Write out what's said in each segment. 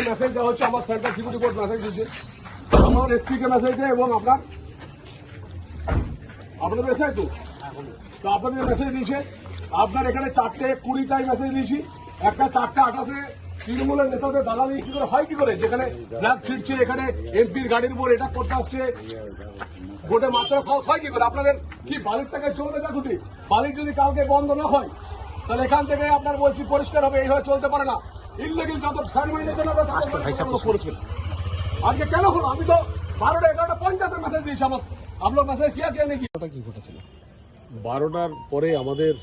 আমার court message দেয় এবং আপনার, আপনাদের মেসেজ তো? তো আপনাদের মেসেজ দিয়েছে। আপনার এখানে চারটে কুড়িটাই মেসেজ দিয়েছি। একটা চারটে আঠাশে তৃণমূলের নেতাদের দালালি কি করে, হয় কি করে? যেখানে ব্ল্যাক ছিটছে এখানে এমপির গাড়ির উপর এটা করতে আসছে। গোটে মাত্রা সাহস হয় কি করে? আপনাদের কি বালির টাকায় চলবে দেখুতি বালির যদি কালকে বন্ধ না হয়, তাহলে এখান থেকে আপনার বলছি পরিষ্কার হবে এইভাবে চলতে পারে না। ইনলিগেল যত সাইনমাইনের জন্য আমরা তত করেছেন আজকে কেন হলো? আমি তো বারোটা এগারোটা পঞ্চায়েতের মেসেজ দিয়েছি আমার। আপনার মেসেজ কি আছে নাকি? বারোটার পরে আমাদের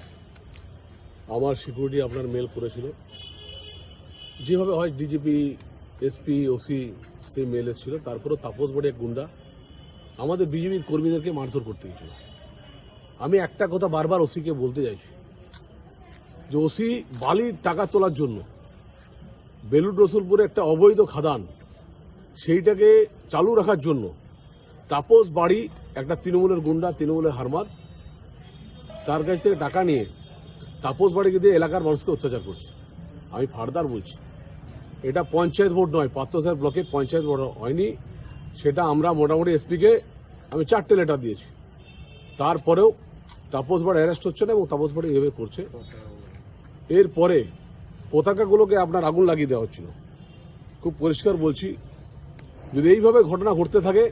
আমার সিকিউরিটি আপনার মেল করেছিল। যেভাবে হয় ডিজিপি এসপি ওসি সেই মেল এসেছিল। তারপরেও তাপস বড়ে এক গুন্ডা আমাদের বিজেপির কর্মীদেরকে মারধর করতে গেছিল আমি একটা কথা বারবার ওসিকে বলতে চাইছি যে ওসি বালির টাকা তোলার জন্য বেলুট রসুলপুরে একটা অবৈধ খাদান। সেইটাকে চালু রাখার জন্য তাপস বাড়ি, একটা তৃণমূলের গুন্ডা, তৃণমূলের হারমাদ, তার কাছ থেকে টাকা নিয়ে তাপস বাড়িকে দিয়ে এলাকার মানুষকে অত্যাচার করছে। আমি ফার্দার বলছি, এটা পঞ্চায়েত ভোট নয় পাত্রসাহেব ব্লকে পঞ্চায়েত ভোট হয়নি, সেটা আমরা মোটামুটি এসপিকে, আমি চারটে লেটার দিয়েছি। তারপরেও তাপস বাড়ি অ্যারেস্ট হচ্ছে না এবং তাপস বাড়ি এভাবে করছে। এরপরে পতাকাগুলোকে আপনার আগুন লাগিয়ে দেওয়া হচ্ছিল। খুব পরিষ্কার বলছি যদি এইভাবে ঘটনা ঘটতে থাকে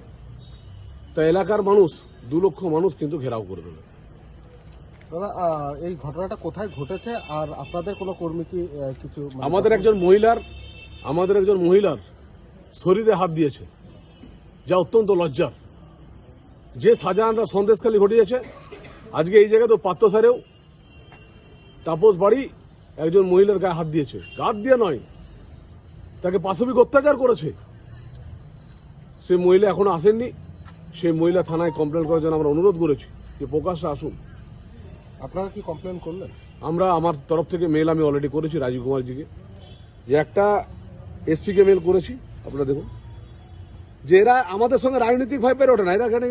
তা এলাকার মানুষ দু লক্ষ মানুষ কিন্তু ঘেরাও করে দেবে। দাদা এই ঘটনাটা কোথায় ঘটেছে? আর আপনাদের কোনো কর্মী কি কিছু মানে- আমাদের একজন মহিলার আমাদের একজন মহিলার শরীরে হাত দিয়েছে যা অত্যন্ত লজ্জার। যে শাহজাহানরা সন্দেশখালী ঘটিয়েছে আজকে এই জায়গায় তো পাত্র সারেও তাপস বাড়ি একজন মহিলার গায়ে হাত দিয়েছে। হাত দিয়ে নয় তাকে পাশবিক অত্যাচার করেছে। সে মহিলা এখনও আসেননি। সেই মহিলা থানায় কমপ্লেন করার জন্য আমরা অনুরোধ করেছি যে প্রকাশ্যে আসুন। আপনারা কি কমপ্লেন করলেন? আমরা আমার তরফ থেকে মেল আমি অলরেডি করেছি রাজীব কুমারজিকে যে একটা এসপিকে মেল করেছি আপনারা দেখুন। যে এরা আমাদের সঙ্গে রাজনৈতিক ভাবে পেরে ওঠে না। এরা এখানে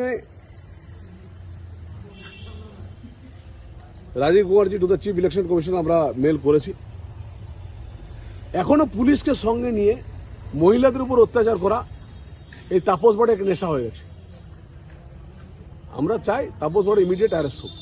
Rajiv Kumarji to the chief election commission আমরা মেল করেছি। এখনও পুলিশকে সঙ্গে নিয়ে মহিলাদের উপর অত্যাচার করা এই তাপস বাড়ি এক নেশা হয়ে গেছে। আমরা চাই তাপস বাড়ি ইমিডিয়েট অ্যারেস্ট হোক।